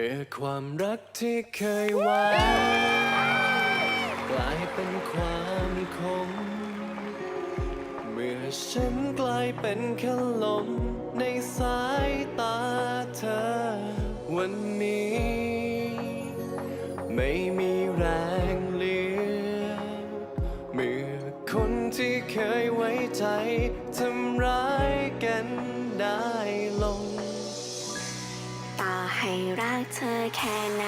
เมื่อความรักที่เคยหวานกลายเป็นความคม เมื่อฉันกลายเป็นแค่ลมในสายตาเธอ วันนี้ ไม่มีแรงเหลือ เมื่อคนที่เคยไว้ใจทำร้าย ให้รักเธอแค่ไหน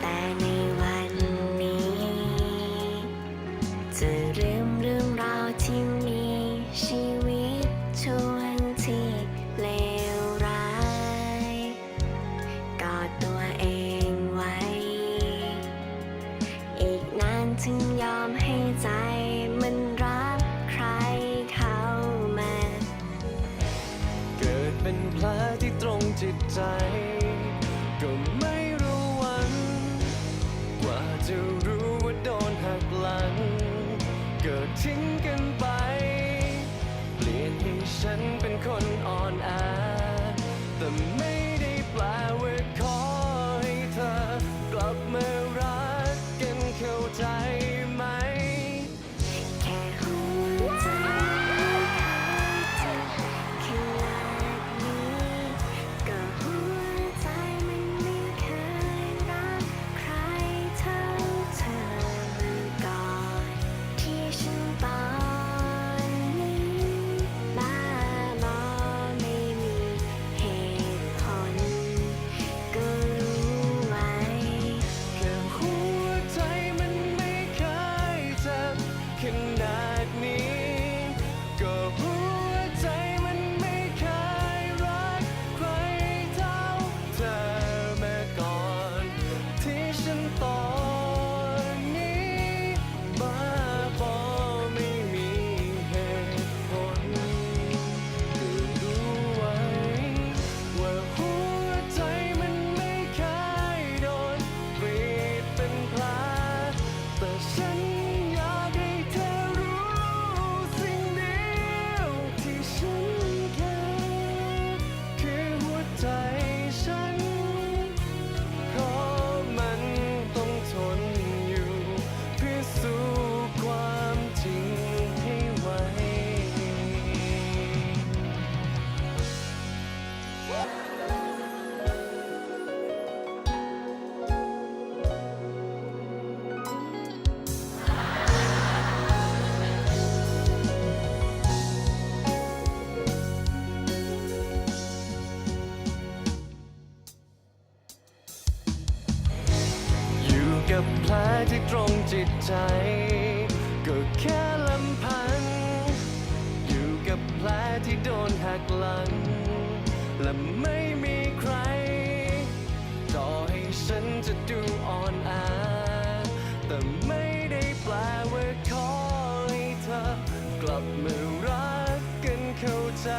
แต่ในวันนี้ จะลืมเรื่องราวที่ ใจ ก็ไม่รู้วัน กว่าจะรู้ว่าโดนหักหลัง เกิดทิ้งกันไป เปลี่ยนให้ฉันเป็นคนอ่อนแอแต่ไม่ ที่ตรงจิตใจ ก็แค่ลำพันอยู่กับแผลที่โดนหักหลัง และไม่มีใคร ต่อให้ฉันจะดูอ่อนแอแต่ไม่ได้แปลว่าขอให้เธอกลับมารักกันเข้าใจ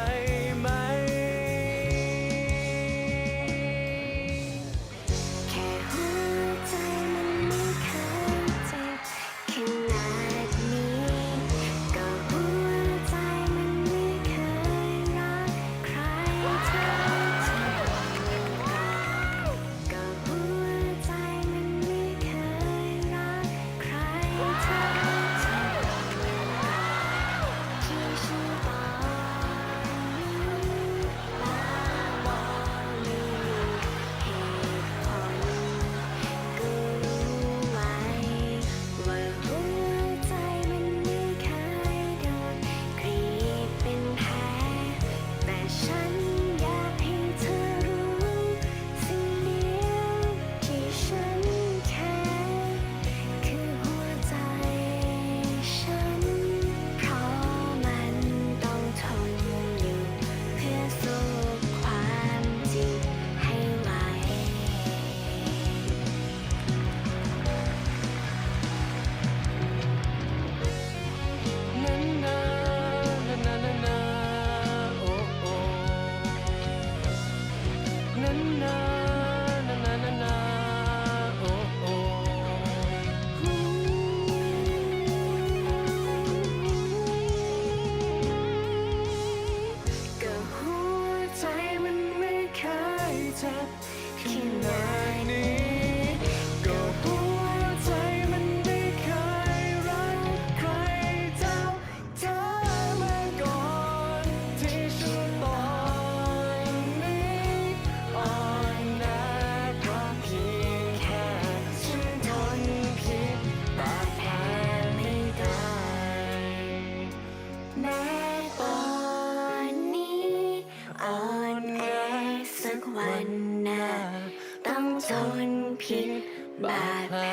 up, combining. combining. พิษบาดแผล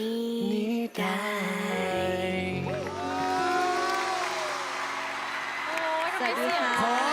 นี้ได้สวัสดีค่ะขอ